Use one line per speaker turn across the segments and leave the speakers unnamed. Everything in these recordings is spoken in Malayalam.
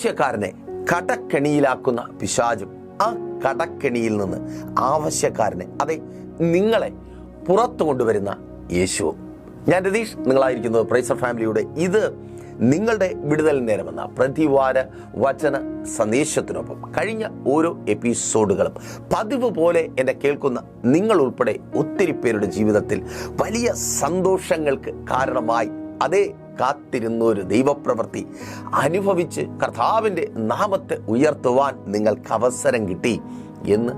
ആവശ്യക്കാരനെ കടക്കെണിയിലാക്കുന്ന പിശാചും ആ കടക്കെണിയിൽ നിന്ന് ആവശ്യക്കാരനെ അതെ നിങ്ങളെ പുറത്തു കൊണ്ടുവരുന്ന യേശുവും. ഞാൻ രതീഷ് നിങ്ങളായിരിക്കുന്നത് പ്രൈസർ ഫാമിലിയുടെ ഇത് നിങ്ങളുടെ വിടുതൽ നേരമെന്ന പ്രതിവാര വചന സന്ദേശത്തിനൊപ്പം കഴിഞ്ഞ ഓരോ എപ്പിസോഡുകളും പതിവ് പോലെ എന്നെ കേൾക്കുന്ന നിങ്ങൾ ഉൾപ്പെടെ ഒത്തിരി പേരുടെ ജീവിതത്തിൽ വലിയ സന്തോഷങ്ങൾക്ക് കാരണമായി. അതേ കാത്തിരുന്ന ഒരു ദൈവപ്രവൃത്തി അനുഭവിച്ച് കർത്താവിന്റെ നാമത്തെ ഉയർത്തുവാൻ നിങ്ങൾക്ക് അവസരം കിട്ടി എന്ന്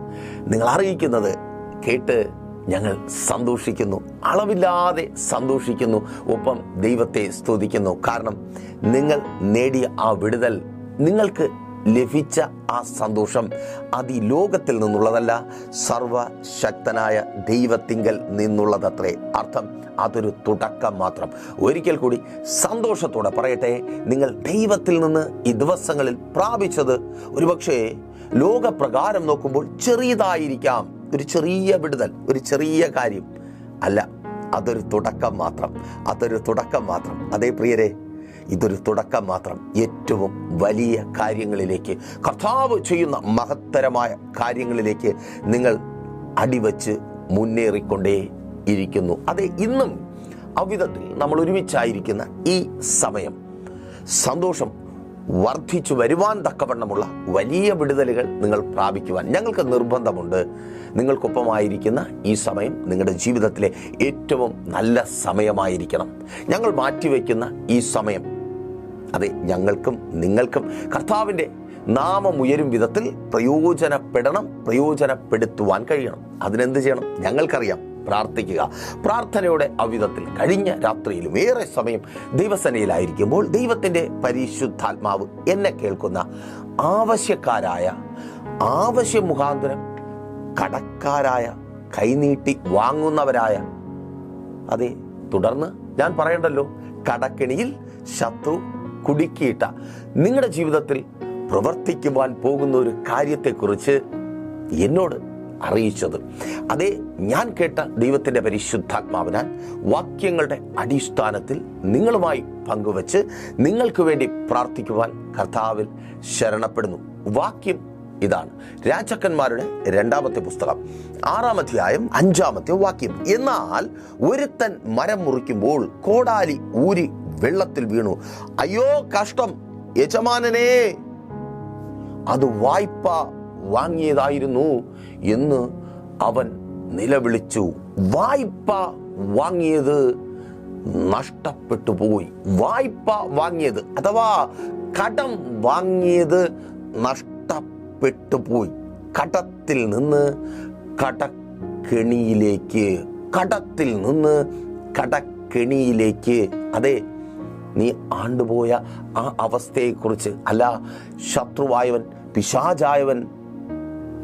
നിങ്ങൾ അറിയിക്കുന്നത് കേട്ട് ഞങ്ങൾ സന്തോഷിക്കുന്നു. അളവില്ലാതെ സന്തോഷിക്കുന്നു. ഒപ്പം ദൈവത്തെ സ്തുതിക്കുന്നു. കാരണം നിങ്ങൾ നേടിയ ആ വിടുതൽ നിങ്ങൾക്ക് ലഭിച്ച ആ സന്തോഷം അത് ഈ ലോകത്തിൽ നിന്നുള്ളതല്ല സർവശക്തനായ ദൈവത്തിങ്കൽ നിന്നുള്ളതത്രേ. അർത്ഥം അതൊരു തുടക്കം മാത്രം. ഒരിക്കൽ കൂടി സന്തോഷത്തോടെ പറയട്ടെ നിങ്ങൾ ദൈവത്തിൽ നിന്ന് ഈ ദിവസങ്ങളിൽ പ്രാപിച്ചത് ഒരുപക്ഷേ ലോകപ്രകാരം നോക്കുമ്പോൾ ചെറിയതായിരിക്കാം. ഒരു ചെറിയ വിടുതൽ ഒരു ചെറിയ കാര്യം. അല്ല അതൊരു തുടക്കം മാത്രം അതൊരു തുടക്കം മാത്രം. അതേ പ്രിയരെ ഇതൊരു തുടക്കം മാത്രം. ഏറ്റവും വലിയ കാര്യങ്ങളിലേക്ക് കർത്താവ് ചെയ്യുന്ന മഹത്തരമായ കാര്യങ്ങളിലേക്ക് നിങ്ങൾ അടിവച്ച് മുന്നേറിക്കൊണ്ടേ ഇരിക്കുന്നു. അതെ ഇന്നും അവിധത്തിൽ നമ്മൾ ഒരുമിച്ചായിരിക്കുന്ന ഈ സമയം. സന്തോഷം വർദ്ധിച്ചു വരുവാൻ തക്കവണ്ണമുള്ള വലിയ വിടുതലുകൾ നിങ്ങൾ പ്രാപിക്കുവാൻ ഞങ്ങൾക്ക് നിർബന്ധമുണ്ട്. നിങ്ങൾക്കൊപ്പമായിരിക്കുന്ന ഈ സമയം നിങ്ങളുടെ ജീവിതത്തിലെ ഏറ്റവും നല്ല സമയമായിരിക്കണം. ഞങ്ങൾ മാറ്റിവെക്കുന്ന ഈ സമയം. അതെ ഞങ്ങൾക്കും നിങ്ങൾക്കും കർത്താവിന്റെ നാമമുയരും വിധത്തിൽ പ്രയോജനപ്പെടണം പ്രയോജനപ്പെടുത്തുവാൻ കഴിയണം. അതിനെന്ത് ചെയ്യണം? ഞങ്ങൾക്കറിയാം. പ്രാർത്ഥിക്കുക. പ്രാർത്ഥനയുടെ അവിധത്തിൽ കഴിഞ്ഞ രാത്രിയിലും ഏറെ സമയം ദൈവസനയിലായിരിക്കുമ്പോൾ ദൈവത്തിന്റെ പരിശുദ്ധാത്മാവ് എന്നെ കേൾക്കുന്ന ആവശ്യക്കാരായ ആവശ്യ മുഖാന്തരം കടക്കാരായ കൈനീട്ടി വാങ്ങുന്നവരായ അതെ തുടർന്ന് ഞാൻ പറയണ്ടല്ലോ കടക്കിണിയിൽ ശത്രു കുടുക്കിയിട്ട നിങ്ങളുടെ ജീവിതത്തിൽ പ്രവർത്തിക്കുവാൻ പോകുന്ന ഒരു കാര്യത്തെക്കുറിച്ച് എന്നോട് അറിയിച്ചത്. അതേ ഞാൻ കേട്ട ദൈവത്തിന്റെ പരിശുദ്ധാത്മാവിനാൽ വാക്യങ്ങളുടെ അടിസ്ഥാനത്തിൽ നിങ്ങളുമായി പങ്കുവച്ച് നിങ്ങൾക്ക് വേണ്ടി പ്രാർത്ഥിക്കുവാൻ കർത്താവിൽ ശരണപ്പെടുന്നു. വാക്യം ഇതാണ്. രാജാക്കന്മാരുടെ രണ്ടാമത്തെ പുസ്തകം ആറാം അധ്യായം അഞ്ചാമത്തെ വാക്യം. എന്നാൽ ഒരുത്തൻ മരം മുറിക്കുമ്പോൾ കോടാലി ഊരി വെള്ളത്തിൽ വീണു. അയ്യോ കഷ്ടം യജമാനനേ അത് വായ്പ വാങ്ങിയതായിരുന്നു എന്ന് അവൻ നിലവിളിച്ചു. വായ്പ വാങ്ങിയത് നഷ്ടപ്പെട്ടു പോയി വായ്പ വാങ്ങിയത് അഥവാ കടം വാങ്ങിയത് നഷ്ടപ്പെട്ടു പോയി കടത്തിൽ നിന്ന് കടക്കെണിയിലേക്ക് കടത്തിൽ നിന്ന് കടക്കെണിയിലേക്ക്. അതെ നീ ആണ്ടുപോയ ആ അവസ്ഥയെക്കുറിച്ച് അല്ല ശത്രുവായവൻ പിശാചായവൻ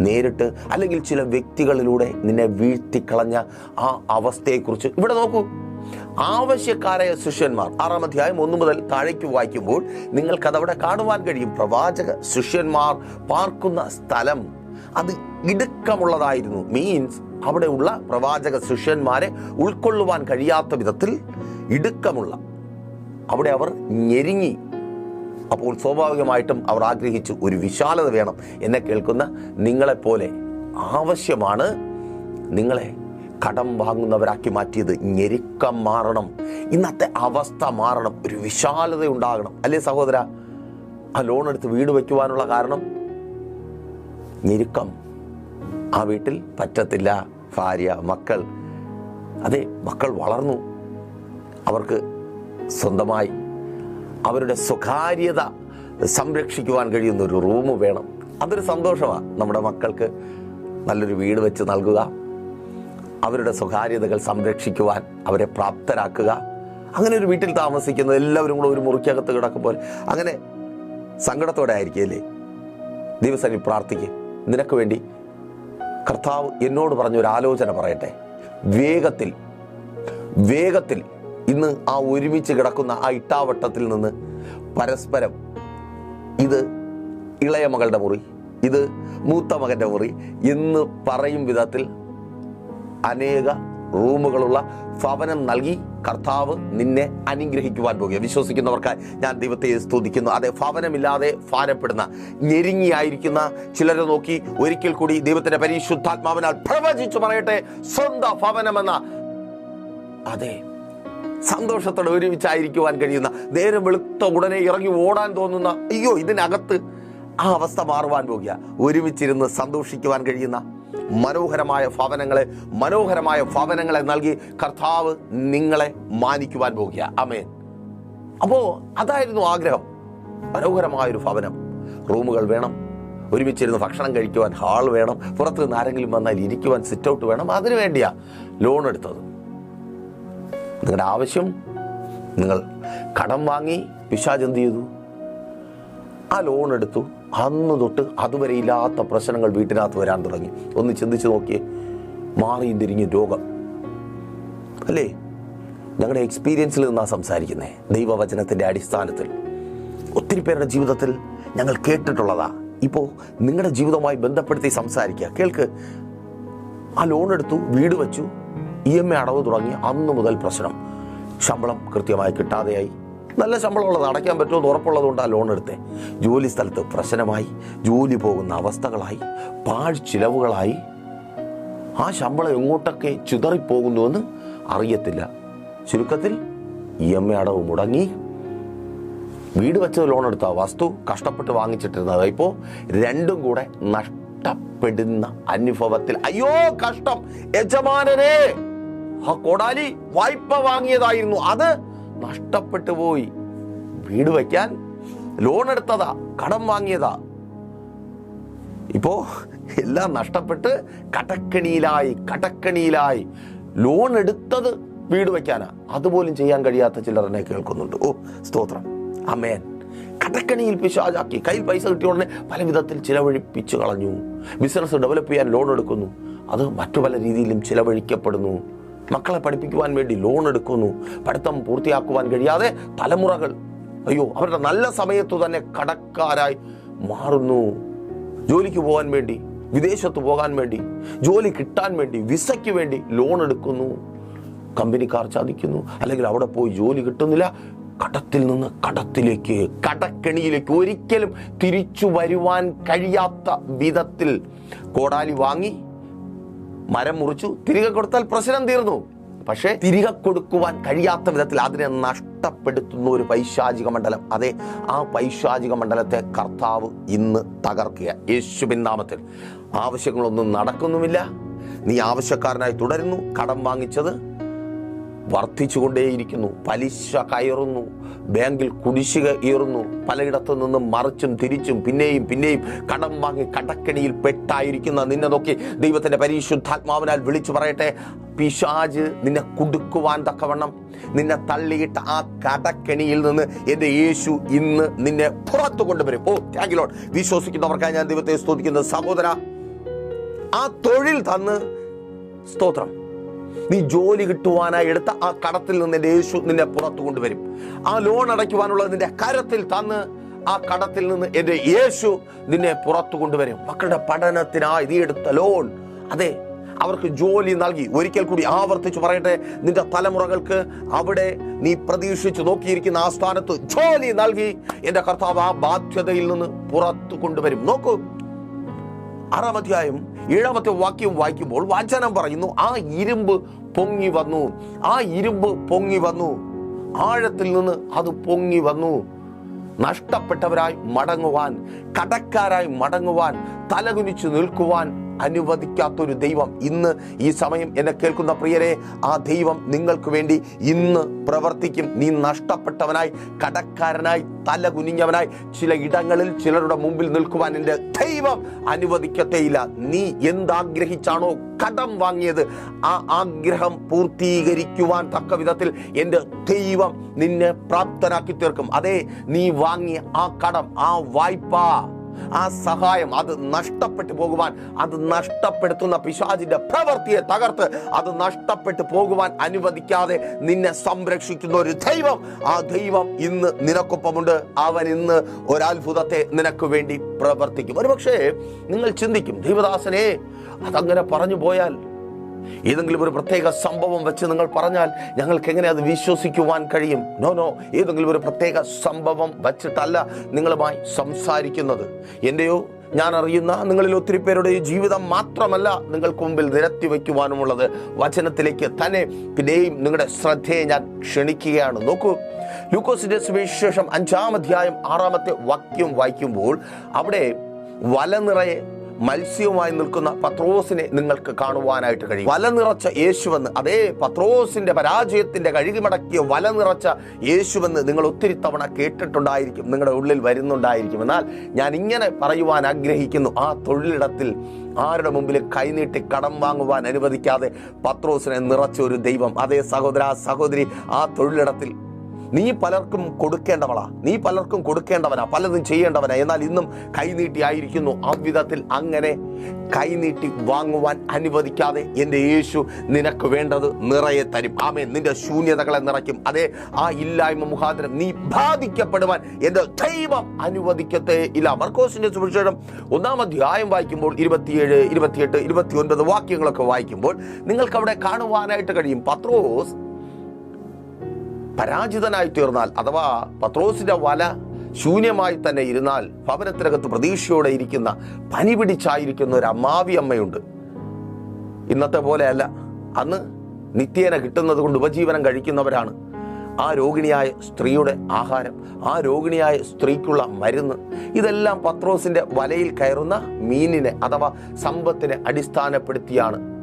നേരിട്ട് അല്ലെങ്കിൽ ചില വ്യക്തികളിലൂടെ നിന്നെ വീഴ്ത്തിക്കളഞ്ഞ ആ അവസ്ഥയെക്കുറിച്ച് ഇവിടെ നോക്കൂ. ആവശ്യക്കാരായ ശിഷ്യന്മാർ ആറാം അധ്യായം ഒന്നു മുതൽ താഴേക്ക് വായിക്കുമ്പോൾ നിങ്ങൾക്കതവിടെ കാണുവാൻ കഴിയും. പ്രവാചക ശിഷ്യന്മാർ പാർക്കുന്ന സ്ഥലം അത് ഇടുക്കമുള്ളതായിരുന്നു. മീൻസ് അവിടെയുള്ള പ്രവാചക ശിഷ്യന്മാരെ ഉൾക്കൊള്ളുവാൻ കഴിയാത്ത വിധത്തിൽ ഇടുക്കമുള്ള. അവിടെ അവർ ഞെരുങ്ങി. അപ്പോൾ സ്വാഭാവികമായിട്ടും അവർ ആഗ്രഹിച്ചു ഒരു വിശാലത വേണം എന്നെ കേൾക്കുന്ന നിങ്ങളെപ്പോലെ ആവശ്യമാണ് നിങ്ങളെ കടം വാങ്ങുന്നവരാക്കി മാറ്റിയത്. ഞെരുക്കം മാറണം. ഇന്നത്തെ അവസ്ഥ മാറണം. ഒരു വിശാലത ഉണ്ടാകണം. അല്ലേ സഹോദര? ആ ലോൺ എടുത്ത് വീട് വയ്ക്കുവാനുള്ള കാരണം? ഞെരുക്കം. ആ വീട്ടിൽ പറ്റത്തില്ല ഭാര്യ മക്കൾ. അതെ മക്കൾ വളർന്നു. അവർക്ക് സ്വന്തമായി അവരുടെ സ്വകാര്യത സംരക്ഷിക്കുവാൻ കഴിയുന്ന ഒരു റൂം വേണം. അതൊരു സന്തോഷമാണ് നമ്മുടെ മക്കൾക്ക് നല്ലൊരു വീട് വെച്ച് നൽകുക. അവരുടെ സ്വകാര്യതകൾ സംരക്ഷിക്കുവാൻ അവരെ പ്രാപ്തരാക്കുക. അങ്ങനെ ഒരു വീട്ടിൽ താമസിക്കുന്നത് എല്ലാവരും കൂടെ ഒരു മുറിക്കകത്ത് കിടക്കുമ്പോൾ അങ്ങനെ സങ്കടത്തോടെ ആയിരിക്കും അല്ലേ ദിവസം പ്രാർത്ഥിക്കുക നിനക്ക് വേണ്ടി കർത്താവ് എന്നോട് പറഞ്ഞ ഒരു ആലോചന പറയട്ടെ. വേഗത്തിൽ വേഗത്തിൽ ഇന്ന് ആ ഒരുമിച്ച് കിടക്കുന്ന ആ ഇട്ടാവട്ടത്തിൽ നിന്ന് പരസ്പരം ഇത് ഇളയ മകളുടെ മുറി ഇത് മൂത്ത മകന്റെ മുറി എന്ന് പറയും വിധത്തിൽ അനേക റൂമുകളുള്ള ഭവനം നൽകി കർത്താവ് നിന്നെ അനുഗ്രഹിക്കുവാൻ പോകുക. വിശ്വസിക്കുന്നവർക്കായി ഞാൻ ദൈവത്തെ സ്തുതിക്കുന്നു. അതെ ഭവനമില്ലാതെ ഭാരപ്പെടുന്ന ഞെരുങ്ങിയായിരിക്കുന്ന ചിലരെ നോക്കി ഒരിക്കൽ കൂടി ദൈവത്തിന്റെ പരിശുദ്ധാത്മാവിനാൽ പ്രവചിച്ചു പറയട്ടെ സ്വന്തം ഭവനമെന്ന അതെ സന്തോഷത്തോടെ ഒരുമിച്ചായിരിക്കുവാൻ കഴിയുന്ന നേരം വെളുത്ത ഉടനെ ഇറങ്ങി ഓടാൻ തോന്നുന്ന അയ്യോ ഇതിനകത്ത് ആ അവസ്ഥ മാറുവാൻ പോകുക. ഒരുമിച്ചിരുന്ന് സന്തോഷിക്കുവാൻ കഴിയുന്ന മനോഹരമായ ഭവനങ്ങളെ മനോഹരമായ ഭവനങ്ങളെ നൽകി കർത്താവ് നിങ്ങളെ മാനിക്കുവാൻ പോകുക. അമേൻ അപ്പോൾ അതായിരുന്നു ആഗ്രഹം. മനോഹരമായൊരു ഭവനം. റൂമുകൾ വേണം. ഒരുമിച്ചിരുന്ന് ഭക്ഷണം കഴിക്കുവാൻ ഹാൾ വേണം. പുറത്ത് നിന്ന് ആരെങ്കിലും വന്നാൽ ഇരിക്കുവാൻ സിറ്റ് ഔട്ട് വേണം. അതിനു വേണ്ടിയാ ലോൺ എടുത്തത്. നിങ്ങളുടെ ആവശ്യം നിങ്ങൾ കടം വാങ്ങി പിശാജ് എന്ത് ചെയ്തു? ആ ലോൺ എടുത്തു. അന്ന് തൊട്ട് അതുവരെ ഇല്ലാത്ത പ്രശ്നങ്ങൾ വീട്ടിനകത്ത് വരാൻ തുടങ്ങി. ഒന്ന് ചിന്തിച്ച് നോക്കിയേ മാറിയും തിരിഞ്ഞ് രോഗം. അല്ലേ? ഞങ്ങളുടെ എക്സ്പീരിയൻസിൽ നിന്നാണ് സംസാരിക്കുന്നത് ദൈവവചനത്തിന്റെ അടിസ്ഥാനത്തിൽ. ഒത്തിരി പേരുടെ ജീവിതത്തിൽ ഞങ്ങൾ കേട്ടിട്ടുള്ളതാ. ഇപ്പോൾ നിങ്ങളുടെ ജീവിതവുമായി ബന്ധപ്പെടുത്തി സംസാരിക്കുക. കേൾക്ക്. ആ ലോൺ എടുത്തു വീട് വെച്ചു. ഇ എം എ അടവ് തുടങ്ങി അന്ന് മുതൽ പ്രശ്നം. ശമ്പളം കൃത്യമായി കിട്ടാതെയായി. നല്ല ശമ്പളമുള്ളത് അടയ്ക്കാൻ പറ്റുമെന്ന് ഉറപ്പുള്ളതുകൊണ്ട് ആ ലോൺ എടുത്തേ. ജോലി സ്ഥലത്ത് പ്രശ്നമായി ജോലി പോകുന്ന അവസ്ഥകളായി പാഴ് ചിലവുകളായി. ആ ശമ്പളം എങ്ങോട്ടൊക്കെ ചിതറിപ്പോകുന്നുവെന്ന് അറിയത്തില്ല. ചുരുക്കത്തിൽ ഇ എം എ അടവ് മുടങ്ങി. വീട് വെച്ചത് ലോൺ എടുത്ത വസ്തു കഷ്ടപ്പെട്ട് വാങ്ങിച്ചിട്ടിരുന്നത് ഇപ്പോൾ രണ്ടും കൂടെ നഷ്ടപ്പെടുന്ന അനുഭവത്തിൽ. അയ്യോ കഷ്ടം. യജമാനനെ! ആ കോടാലി വായ്പ വാങ്ങിയതായിരുന്നു. അത് നഷ്ടപ്പെട്ടു പോയി. വീട് വയ്ക്കാൻ ലോൺ എടുത്തതാ കടം വാങ്ങിയതാ. ഇപ്പോ എല്ലാം നഷ്ടപ്പെട്ട് കടക്കണിയിലായി കടക്കണിയിലായി. ലോൺ എടുത്തത് വീട് വയ്ക്കാനാ. അതുപോലും ചെയ്യാൻ കഴിയാത്ത ചിലർ എന്നെ കേൾക്കുന്നുണ്ട്. ഓ സ്തോത്രം. അമേൻ കടക്കണിയിൽ പിശാചാക്കി. കയ്യിൽ പൈസ കിട്ടിയ ഉടനെ പല വിധത്തിൽ ചിലവഴിപ്പിച്ചു കളഞ്ഞു. ബിസിനസ് ഡെവലപ്പ് ചെയ്യാൻ ലോൺ എടുക്കുന്നു. അത് മറ്റു പല രീതിയിലും ചിലവഴിക്കപ്പെടുന്നു. മക്കളെ പഠിപ്പിക്കുവാൻ വേണ്ടി ലോൺ എടുക്കുന്നു. പഠിത്തം പൂർത്തിയാക്കുവാൻ കഴിയാതെ തലമുറകൾ അയ്യോ അവരുടെ നല്ല സമയത്തു തന്നെ കടക്കാരായി മാറുന്നു. ജോലിക്ക് പോകാൻ വേണ്ടി വിദേശത്ത് പോകാൻ വേണ്ടി ജോലി കിട്ടാൻ വേണ്ടി വിസയ്ക്ക് വേണ്ടി ലോൺ എടുക്കുന്നു. കമ്പനിക്കാർ ചതിക്കുന്നു. അല്ലെങ്കിൽ അവിടെ പോയി ജോലി കിട്ടുന്നില്ല. കടത്തിൽ നിന്ന് കടത്തിലേക്ക് കടക്കെണിയിലേക്ക് ഒരിക്കലും തിരിച്ചു വരുവാൻ കഴിയാത്ത വിധത്തിൽ കോടാലി വാങ്ങി മരം മുറിച്ചു തിരികെ കൊടുത്താൽ പ്രശ്നം തീർന്നു. പക്ഷേ തിരികെ കൊടുക്കുവാൻ കഴിയാത്ത വിധത്തിൽ അതിനെ നഷ്ടപ്പെടുത്തുന്ന ഒരു പൈശാചിക മണ്ഡലം. അതെ ആ പൈശാചിക മണ്ഡലത്തെ കർത്താവ് ഇന്ന് തകർക്കുക യേശുവിൻ നാമത്തിൽ. ആവശ്യങ്ങളൊന്നും നടക്കുന്നുമില്ല. നീ ആവശ്യക്കാരനായി തുടരുന്നു. കടം വാങ്ങിച്ചത് വർദ്ധിച്ചുകൊണ്ടേയിരിക്കുന്നു. പലിശ കയറുന്നു. ബാങ്കിൽ കുടിശ്ശിക ഏറുന്നു പലയിടത്തു നിന്നും മറിച്ചും തിരിച്ചും പിന്നെയും പിന്നെയും കടം വാങ്ങി കടക്കണിയിൽ പെട്ടായിരിക്കുന്ന നിന്നെ നോക്കി ദൈവത്തിന്റെ പരിശുദ്ധാത്മാവിനാൽ വിളിച്ചു പറയട്ടെ. പിശാജ് നിന്നെ കുടുക്കുവാൻ തക്കവണ്ണം. നിന്നെ തള്ളിയിട്ട ആ കടക്കെണിയിൽ നിന്ന് എന്റെ യേശു ഇന്ന് നിന്നെ പുറത്തു കൊണ്ടുവരും. ഓ താങ്കിലോട്ട് വിശ്വസിക്കുന്നവർക്കായി ഞാൻ ദൈവത്തെ സ്തുതിക്കുന്നത് സഹോദര ആ തൊഴിൽ തന്ന് സ്തോത്രം. നീ ജോലി കിട്ടുവാനായി എടുത്ത ആ കടത്തിൽ നിന്ന് നിന്റെ യേശു നിന്നെ പുറത്തു കൊണ്ടുവരും. ആ ലോൺ അടയ്ക്കുവാനുള്ളത് നിന്റെ കരത്തിൽ തന്ന് ആ കടത്തിൽ നിന്ന് എന്റെ യേശു നിന്നെ പുറത്തു കൊണ്ടുവരും. മക്കളുടെ പഠനത്തിനായി നീ എടുത്ത ലോൺ അതെ അവർക്ക് ജോലി നൽകി. ഒരിക്കൽ കൂടി ആവർത്തിച്ച് പറയട്ടെ നിന്റെ തലമുറകൾക്ക് അവിടെ നീ പ്രതീക്ഷിച്ചു നോക്കിയിരിക്കുന്ന ആ സ്ഥാനത്ത് ജോലി നൽകി. എന്റെ കർത്താവ് ആ ബാധ്യതയിൽ നിന്ന് പുറത്തു കൊണ്ടുവരും. നോക്കൂ ആറാം അധ്യായം ഏഴാമത്തെ വാക്യം വായിക്കുമ്പോൾ വാചനം പറയുന്നു ആ ഇരുമ്പ് പൊങ്ങി വന്നു ആ ഇരുമ്പ് പൊങ്ങി വന്നു ആഴത്തിൽ നിന്ന് അത് പൊങ്ങി വന്നു. നഷ്ടപ്പെട്ടവരായി മടങ്ങുവാൻ കടക്കാരായി മടങ്ങുവാൻ തലകുനിച്ചു നിൽക്കുവാൻ അനുവദിക്കാത്തൊരു ദൈവം ഇന്ന് ഈ സമയം എന്നെ കേൾക്കുന്ന പ്രിയരെ ആ ദൈവം നിങ്ങൾക്ക് വേണ്ടി ഇന്ന് പ്രവർത്തിക്കും. നീ നഷ്ടപ്പെട്ടവനായി കടക്കാരനായി തല കുനിഞ്ഞവനായി ചില ഇടങ്ങളിൽ ചിലരുടെ മുമ്പിൽ നിൽക്കുവാൻ എന്റെ ദൈവം അനുവദിക്കത്തേയില്ല. നീ എന്താഗ്രഹിച്ചാണോ കടം വാങ്ങിയത് ആ ആഗ്രഹം പൂർത്തീകരിക്കുവാൻ തക്ക വിധത്തിൽ എന്റെ ദൈവം നിന്നെ പ്രാപ്തനാക്കി തീർക്കും. അതെ നീ വാങ്ങിയ ആ കടം ആ വായ്പ ആ സഹായം അത് നഷ്ടപ്പെട്ടു പോകുവാൻ അത് നഷ്ടപ്പെടുത്തുന്ന പിശാചിന്റെ പ്രവൃത്തിയെ തകർത്ത് അത് നഷ്ടപ്പെട്ടു പോകുവാൻ അനുവദിക്കാതെ നിന്നെ സംരക്ഷിക്കുന്ന ഒരു ദൈവം. ആ ദൈവം ഇന്ന് നിനക്കൊപ്പമുണ്ട്. അവൻ ഇന്ന് ഒരത്ഭുതത്തെ നിനക്ക് വേണ്ടി പ്രവർത്തിക്കും. ഒരുപക്ഷേ നിങ്ങൾ ചിന്തിക്കും ദൈവദാസനെ അതങ്ങനെ പറഞ്ഞു പോയാൽ ഏതെങ്കിലും ഒരു പ്രത്യേക സംഭവം വെച്ച് നിങ്ങൾ പറഞ്ഞാൽ ഞങ്ങൾക്ക് എങ്ങനെ അത് വിശ്വസിക്കുവാൻ കഴിയും? നോ നോ ഏതെങ്കിലും ഒരു പ്രത്യേക സംഭവം വച്ചിട്ടല്ല നിങ്ങളുമായി സംസാരിക്കുന്നത്. എന്റെയോ ഞാൻ അറിയുന്ന നിങ്ങളിൽ ഒത്തിരി പേരുടെ ജീവിതം മാത്രമല്ല നിങ്ങൾക്ക് മുമ്പിൽ നിരത്തി വയ്ക്കുവാനുമുള്ളത്. വചനത്തിലേക്ക് തന്നെ പിന്നെയും നിങ്ങളുടെ ശ്രദ്ധയെ ഞാൻ ക്ഷണിക്കുകയാണ്. നോക്കൂ. ലൂക്കോസിന്റെ സുവിശേഷം അഞ്ചാം അധ്യായം ആറാമത്തെ വാക്യം വായിക്കുമ്പോൾ അവിടെ വല നിറയെ മത്സ്യവുമായി നിൽക്കുന്ന പത്രോസിനെ നിങ്ങൾക്ക് കാണുവാനായിട്ട് കഴിയും. വല നിറച്ച യേശുവെന്ന് അതേ പത്രോസിന്റെ പരാജയത്തിന്റെ കഴുകിമടക്കിയ വല നിറച്ച യേശുവെന്ന് നിങ്ങൾ ഒത്തിരി തവണ കേട്ടിട്ടുണ്ടായിരിക്കും നിങ്ങളുടെ ഉള്ളിൽ വരുന്നുണ്ടായിരിക്കും. എന്നാൽ ഞാൻ ഇങ്ങനെ പറയുവാൻ ആഗ്രഹിക്കുന്നു ആ തൊഴിലിടത്തിൽ ആരുടെ മുമ്പിൽ കൈനീട്ടി കടം വാങ്ങുവാൻ അനുവദിക്കാതെ പത്രോസിനെ നിറച്ച ഒരു ദൈവം. അതേ സഹോദര സഹോദരി ആ തൊഴിലിടത്തിൽ നീ പലർക്കും കൊടുക്കേണ്ടവളാ. നീ പലർക്കും കൊടുക്കേണ്ടവനാ. പലതും ചെയ്യേണ്ടവനാ. എന്നാൽ ഇന്നും കൈനീട്ടി ആയിരിക്കുന്നു. ആ വിധത്തിൽ അങ്ങനെ കൈനീട്ടി വാങ്ങുവാൻ അനുവദിക്കാതെ എന്റെ യേശു നിനക്ക് വേണ്ടത് നിറയെ തരും. ആമേ നിന്റെ ശൂന്യതകളെ നിറയ്ക്കും. അതെ ആ ഇല്ലായ്മ മുഖാന്തരം നീ ബാധിക്കപ്പെടുവാൻ എന്റെ ദൈവം അനുവദിക്കത്തെ ഇല്ല. മർക്കോസിന്റെ സുവിശേഷം ഒന്നാം അധ്യായം വായിക്കുമ്പോൾ ഇരുപത്തിയേഴ് ഇരുപത്തിയെട്ട് ഇരുപത്തി ഒൻപത് വാക്യങ്ങളൊക്കെ വായിക്കുമ്പോൾ നിങ്ങൾക്ക് അവിടെ കാണുവാനായിട്ട് കഴിയും. പത്രോസ് പരാജിതനായി തീർന്നാൽ അഥവാ പത്രോസിന്റെ വല ശൂന്യമായി തന്നെ ഇരുന്നാൽ ഭവനത്തിനകത്ത് പ്രതീക്ഷയോടെ ഇരിക്കുന്ന പനി പിടിച്ചായിരിക്കുന്ന ഒരു അമ്മാവി അമ്മയുണ്ട്. ഇന്നത്തെ പോലെയല്ല. അന്ന് നിത്യേന കിട്ടുന്നത് കൊണ്ട് ഉപജീവനം കഴിക്കുന്നവരാണ്. ആ രോഗിണിയായ സ്ത്രീയുടെ ആഹാരം ആ രോഗിണിയായ സ്ത്രീക്കുള്ള മരുന്ന് ഇതെല്ലാം പത്രോസിന്റെ വലയിൽ കയറുന്ന മീനിനെ അഥവാ സമ്പത്തിനെ അടിസ്ഥാനപ്പെടുത്തിയാണ്.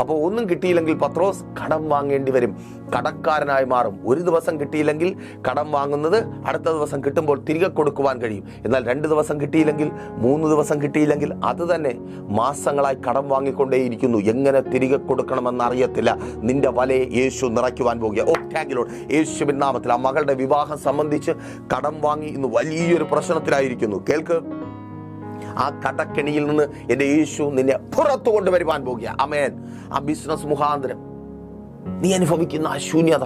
അപ്പോൾ ഒന്നും കിട്ടിയില്ലെങ്കിൽ പത്രോസ് കടം വാങ്ങേണ്ടി വരും. കടക്കാരനായി മാറും. ഒരു ദിവസം കിട്ടിയില്ലെങ്കിൽ കടം വാങ്ങുന്നത് അടുത്ത ദിവസം കിട്ടുമ്പോൾ തിരികെ കൊടുക്കുവാൻ കഴിയും. എന്നാൽ രണ്ട് ദിവസം കിട്ടിയില്ലെങ്കിൽ മൂന്ന് ദിവസം കിട്ടിയില്ലെങ്കിൽ അത് തന്നെ മാസങ്ങളായി കടം വാങ്ങിക്കൊണ്ടേയിരിക്കുന്നു. എങ്ങനെ തിരികെ കൊടുക്കണമെന്ന് അറിയത്തില്ല നിന്റെ വലയെ യേശു നിറയ്ക്കുവാൻ പോകുക. ഓ താങ്കിലോട് യേശുവിൻ നാമത്തിൽ ആ മകളുടെ വിവാഹം സംബന്ധിച്ച് കടം വാങ്ങി ഇന്ന് വലിയൊരു പ്രശ്നത്തിലായിരിക്കുന്നു. കേൾക്ക്. ആ കടക്കെണിയിൽ നിന്ന് എന്റെ യേശു നിന്നെ പുറത്തു കൊണ്ടുവരുവാൻ പോകുക. അമേൻ ആ ബിസിനസ് മുഖാന്തരം. നീ അനുഭവിക്കുന്ന ആ ശൂന്യത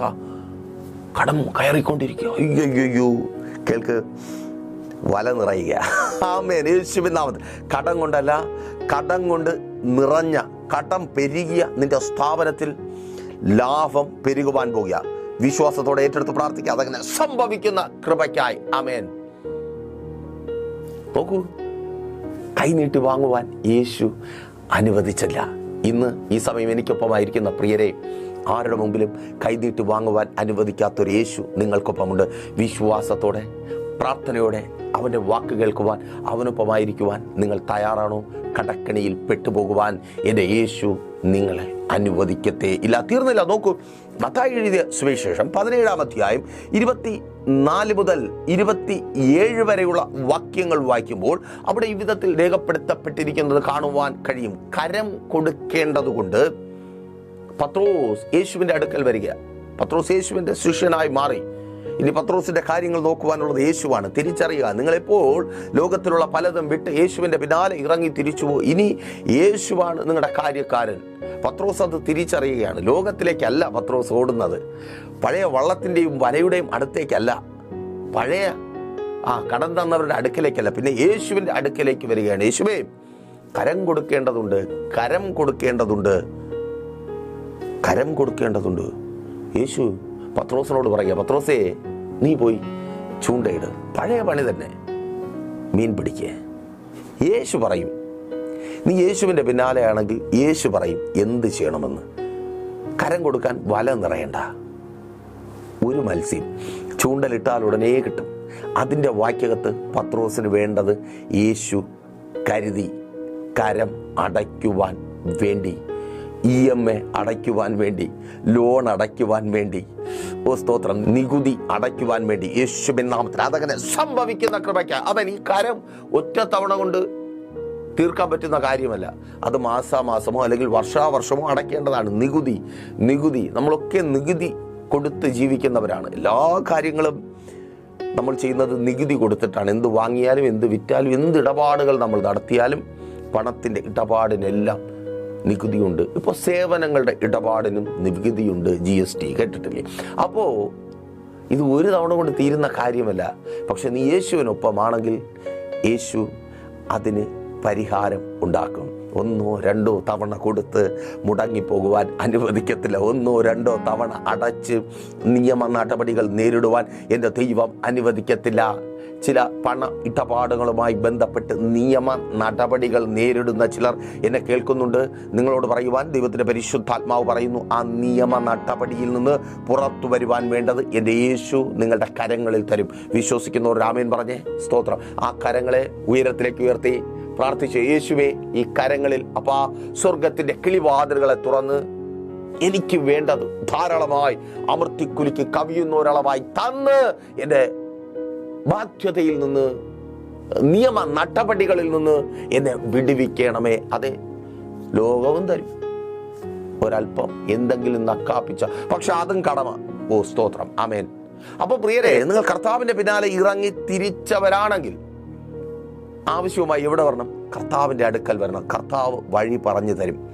കടം കയറിക്കൊണ്ടിരിക്കുക. അയ്യോ കേൾക്ക്. വല നിറയുക. ആമേൻ. യേശു പിന്നാമത് കടം കൊണ്ടല്ല കടം കൊണ്ട് നിറഞ്ഞ കടം പെരുകിയ നിന്റെ സ്ഥാപനത്തിൽ ലാഭം പെരുകുവാൻ പോകുക. വിശ്വാസത്തോടെ ഏറ്റെടുത്ത് പ്രാർത്ഥിക്കുക. അതങ്ങനെ സംഭവിക്കുന്ന കൃപയ്ക്കായി. അമേൻ നോക്കൂ. കൈനീട്ടി വാങ്ങുവാൻ യേശു അനുവദിച്ചില്ല. ഇന്ന് ഈ സമയം എനിക്കൊപ്പമായിരിക്കുന്ന പ്രിയരെ ആരുടെ മുമ്പിലും കൈനീട്ടി വാങ്ങുവാൻ അനുവദിക്കാത്തൊരു യേശു നിങ്ങൾക്കൊപ്പമുണ്ട്. വിശ്വാസത്തോടെ പ്രാർത്ഥനയോടെ അവന്റെ വാക്ക് കേൾക്കുവാൻ അവനൊപ്പമായിരിക്കുവാൻ നിങ്ങൾ തയ്യാറാണോ? കടക്കണിയിൽ പെട്ടുപോകുവാൻ എന്റെ യേശു നിങ്ങളെ അനുവദിക്കത്തേ ഇല്ല. തീർന്നില്ല നോക്കൂ. മത്തായി എഴുതിയ സുവിശേഷം പതിനേഴാം അധ്യായം ഇരുപത്തി നാല് മുതൽ ഇരുപത്തി ഏഴ് വരെയുള്ള വാക്യങ്ങൾ വായിക്കുമ്പോൾ അവിടെ ഈ വിധത്തിൽ രേഖപ്പെടുത്തപ്പെട്ടിരിക്കുന്നത് കാണുവാൻ കഴിയും. കരം കൊടുക്കേണ്ടതുകൊണ്ട് പത്രോസ് യേശുവിന്റെ അടുക്കൽ വരിക. പത്രോസ് യേശുവിന്റെ ശിഷ്യനായി മാറി. ഇനി പത്രോസിന്റെ കാര്യങ്ങൾ നോക്കുവാനുള്ളത് യേശുവാണ്. തിരിച്ചറിയുക. നിങ്ങളെപ്പോൾ ലോകത്തിലുള്ള പലതും വിട്ട് യേശുവിന്റെ പിന്നാലെ ഇറങ്ങി തിരിച്ചു ഇനി യേശുവാണ് നിങ്ങളുടെ കാര്യക്കാരൻ. പത്രോസ് അത് തിരിച്ചറിയുകയാണ്. ലോകത്തിലേക്കല്ല പത്രോസ് ഓടുന്നത്. പഴയ വള്ളത്തിന്റെയും വലയുടെയും അടുത്തേക്കല്ല. പഴയ ആ കടം തന്നവരുടെ അടുക്കലേക്കല്ല. പിന്നെ യേശുവിന്റെ അടുക്കലേക്ക് വരികയാണ്. യേശുവേ കരം കൊടുക്കേണ്ടതുണ്ട്. കരം കൊടുക്കേണ്ടതുണ്ട്. കരം കൊടുക്കേണ്ടതുണ്ട്. യേശു പത്രോസിനോട് പറയുക പത്രോസേ നീ പോയി ചൂണ്ടയിട്. പഴയ പണി തന്നെ. മീൻ പിടിക്കുക യേശു പറയും. നീ യേശുവിന്റെ പിന്നാലെയാണെങ്കിൽ യേശു പറയും എന്ത് ചെയ്യണമെന്ന്? കരം കൊടുക്കാൻ വല നിറയണ്ട. ഒരു മത്സ്യം ചൂണ്ടലിട്ടാൽ ഉടനെ കിട്ടും. അതിന്റെ വാക്യകത്ത് പത്രോസിന് വേണ്ടത് യേശു കരുതി കരം അടയ്ക്കുവാൻ വേണ്ടി ഇ എം എ അടയ്ക്കുവാൻ വേണ്ടി ലോൺ അടയ്ക്കുവാൻ വേണ്ടി. ഓ സ്തോത്രം. നികുതി അടയ്ക്കുവാൻ വേണ്ടി യേശുവിൻ നാമത്തിൽ അതങ്ങനെ സംഭവിക്കുന്ന കൃപയ്ക്ക്. അവൻ ഈ കരം ഒറ്റ തവണ കൊണ്ട് തീർക്കാൻ പറ്റുന്ന കാര്യമല്ല. അത് മാസാമാസമോ അല്ലെങ്കിൽ വർഷാവർഷമോ അടയ്ക്കേണ്ടതാണ്. നികുതി നികുതി. നമ്മളൊക്കെ നികുതി കൊടുത്ത് ജീവിക്കുന്നവരാണ്. എല്ലാ കാര്യങ്ങളും നമ്മൾ ചെയ്യുന്നത് നികുതി കൊടുത്തിട്ടാണ്. എന്ത് വാങ്ങിയാലും എന്ത് വിറ്റാലും എന്ത് ഇടപാടുകൾ നമ്മൾ നടത്തിയാലും പണത്തിന്റെ ഇടപാടിനെല്ലാം നികുതിയുണ്ട്. ഇപ്പോൾ സേവനങ്ങളുടെ ഇടപാടിനും നികുതിയുണ്ട്. ജി എസ് ടി കേട്ടിട്ടില്ലേ? അപ്പോൾ ഇത് ഒരു തവണ കൊണ്ട് തീരുന്ന കാര്യമല്ല. പക്ഷെ നീ യേശുവിനൊപ്പമാണെങ്കിൽ യേശു അതിന് പരിഹാരം ഉണ്ടാക്കും. ഒന്നോ രണ്ടോ തവണ കൊടുത്ത് മുടങ്ങിപ്പോകുവാൻ അനുവദിക്കത്തില്ല. ഒന്നോ രണ്ടോ തവണ അടച്ച് നിയമ നടപടികൾ നേരിടുവാൻ എന്റെ ദൈവം അനുവദിക്കത്തില്ല. ചില പണ ഇടപാടുകളുമായി ബന്ധപ്പെട്ട് നിയമ നടപടികൾ നേരിടുന്ന ചിലർ എന്നെ കേൾക്കുന്നുണ്ട്. നിങ്ങളോട് പറയുവാൻ ദൈവത്തിന്റെ പരിശുദ്ധാത്മാവ് പറയുന്നു ആ നിയമ നടപടിയിൽ നിന്ന് പുറത്തു വരുവാൻ വേണ്ടത് എന്റെ യേശു നിങ്ങളുടെ കരങ്ങളിൽ തരും. വിശ്വസിക്കുന്നവർ രാമേൻ പറഞ്ഞേ. സ്തോത്രം. ആ കരങ്ങളെ ഉയരത്തിലേക്ക് ഉയർത്തി പ്രാർത്ഥിച്ച യേശുവെ ഈ കരങ്ങളിൽ അപ്പാ സ്വർഗത്തിന്റെ കിളിവാതിലുകളെ തുറന്ന് എനിക്ക് വേണ്ടത് ധാരാളമായി അമർത്തിക്കുലുക്കി കവിയുന്ന ഒരളവായി തന്ന് എന്റെ ബാധ്യതയിൽ നിന്ന് നിയമ നടപടികളിൽ നിന്ന് എന്നെ വിടുവിക്കണമേ. അതെ ലോകവും തരും. ഒരല്പം എന്തെങ്കിലും നക്കാപ്പിച്ച പക്ഷെ അതും കടമ. ഓ സ്തോത്രം. ആമേൻ. അപ്പൊ പ്രിയരെ നിങ്ങൾ കർത്താവിന്റെ പിന്നാലെ ഇറങ്ങി തിരിച്ചവരാണെങ്കിൽ ആവശ്യവുമായി എവിടെ വരണം? കർത്താവിന്റെ അടുക്കൽ വരണം. കർത്താവ് വഴി പറഞ്ഞു തരും.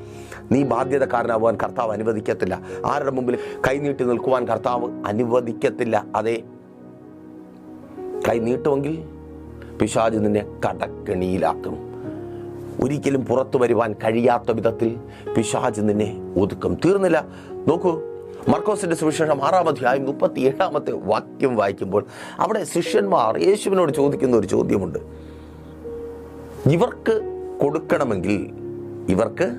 നീ ബാധ്യതക്കാരനാവാൻ കർത്താവ് അനുവദിക്കത്തില്ല. ആരുടെ മുമ്പിൽ കൈനീട്ടി നിൽക്കുവാൻ കർത്താവ് അനുവദിക്കത്തില്ല. അതെ കൈ നീട്ടുമെങ്കിൽ പിശാജ് നിന്നെ കടക്കെണിയിലാക്കും. ഒരിക്കലും പുറത്തു വരുവാൻ കഴിയാത്ത വിധത്തിൽ പിശാജ് നിന്നെ ഒതുക്കും. തീർന്നില്ല. നോക്കൂ മർക്കോസിന്റെ സുവിശേഷം ആറാം അധ്യായം മുപ്പത്തി ഏഴാമത്തെ വാക്യം വായിക്കുമ്പോൾ അവിടെ ശിഷ്യന്മാർ യേശുവിനോട് ചോദിക്കുന്ന ഒരു ചോദ്യമുണ്ട്. ഇവർക്ക് കൊടുക്കണമെങ്കിൽ ഇവർക്ക്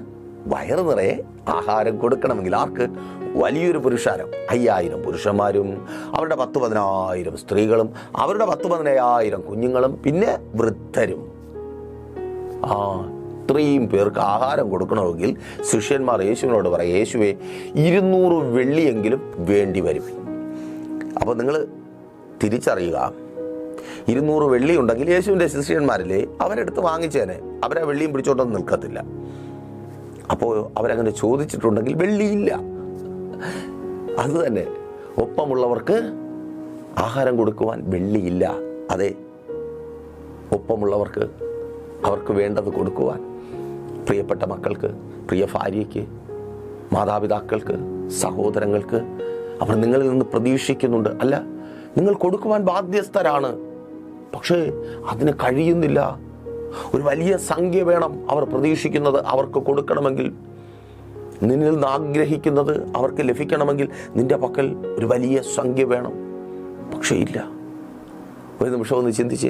വയറു നിറയെ ആഹാരം കൊടുക്കണമെങ്കിൽ ആർക്ക്? വലിയൊരു പുരുഷാരം. അയ്യായിരം പുരുഷന്മാരും അവരുടെ പത്ത് പതിനായിരം സ്ത്രീകളും അവരുടെ പത്ത് പതിനയ്യായിരം കുഞ്ഞുങ്ങളും പിന്നെ വൃദ്ധരും. ആ ഇത്രയും പേർക്ക് ആഹാരം കൊടുക്കണമെങ്കിൽ ശിഷ്യന്മാർ യേശുവിനോട് പറയും യേശുവെ ഇരുന്നൂറ് വെള്ളിയെങ്കിലും വേണ്ടി വരും. അപ്പോൾ നിങ്ങൾ തിരിച്ചറിയുക. ഇരുന്നൂറ് വെള്ളി ഉണ്ടെങ്കിൽ യേശുവിന്റെ ശിഷ്യന്മാരില്ലേ? അവരെടുത്ത് വാങ്ങിച്ചേനെ. അവരെ വെള്ളിയും പിടിച്ചോണ്ടൊന്നും നിൽക്കത്തില്ല. അപ്പോൾ അവരങ്ങനെ ചോദിച്ചിട്ടുണ്ടെങ്കിൽ വെള്ളിയില്ല. അത് തന്നെ. ഒപ്പമുള്ളവർക്ക് ആഹാരം കൊടുക്കുവാൻ വെള്ളിയില്ല. അതെ. ഒപ്പമുള്ളവർക്ക് അവർക്ക് വേണ്ടത് കൊടുക്കുവാൻ പ്രിയപ്പെട്ട മക്കൾക്ക് പ്രിയ ഭാര്യയ്ക്ക് മാതാപിതാക്കൾക്ക് സഹോദരങ്ങൾക്ക് അവർ നിങ്ങളിൽ നിന്ന് പ്രതീക്ഷിക്കുന്നുണ്ട്. അല്ല നിങ്ങൾ കൊടുക്കുവാൻ ബാധ്യസ്ഥരാണ്. പക്ഷേ അതിന് കഴിയുന്നില്ല. ഒരു വലിയ സംഖ്യ വേണം അവർ പ്രതീക്ഷിക്കുന്നത് അവർക്ക് കൊടുക്കണമെങ്കിൽ. നിന്നിൽ നിന്ന് ആഗ്രഹിക്കുന്നത് അവർക്ക് ലഭിക്കണമെങ്കിൽ നിന്റെ പക്കൽ ഒരു വലിയ സംഖ്യ വേണം. പക്ഷേ ഇല്ല. ഒരു നിമിഷം ഒന്ന് ചിന്തിച്ച്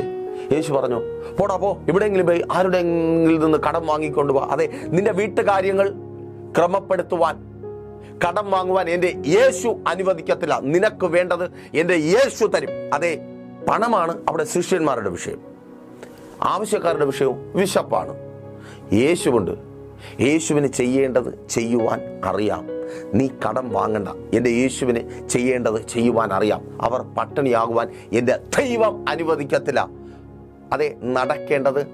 യേശു പറഞ്ഞു പോടാ പോ. ഇവിടെയെങ്കിലും പോയി ആരുടെയെങ്കിലും നിന്ന് കടം വാങ്ങിക്കൊണ്ട് പോ അതെ നിന്റെ വീട്ടുകാര്യങ്ങൾ ക്രമപ്പെടുത്തുവാൻ കടം വാങ്ങുവാൻ എന്റെ യേശു അനുവദിക്കത്തില്ല. നിനക്ക് വേണ്ടത് എന്റെ യേശു തരും. അതെ പണമാണ് അവിടെ ശിഷ്യന്മാരുടെ വിഷയം. ആവശ്യക്കാരുടെ വിഷയവും വിശപ്പാണ്. യേശുവുണ്ട് യേശുവിന് ചെയ്യേണ്ടത് ചെയ്യുവാൻ അറിയാം. നീ കടം വാങ്ങണ്ട. എന്റെ യേശുവിന് ചെയ്യേണ്ടത് ചെയ്യുവാൻ അറിയാം. അവർ പട്ടിണിയാകുവാൻ എന്റെ ദൈവം അനുവദിക്കത്തില്ല. അതെ നടക്കേണ്ടത്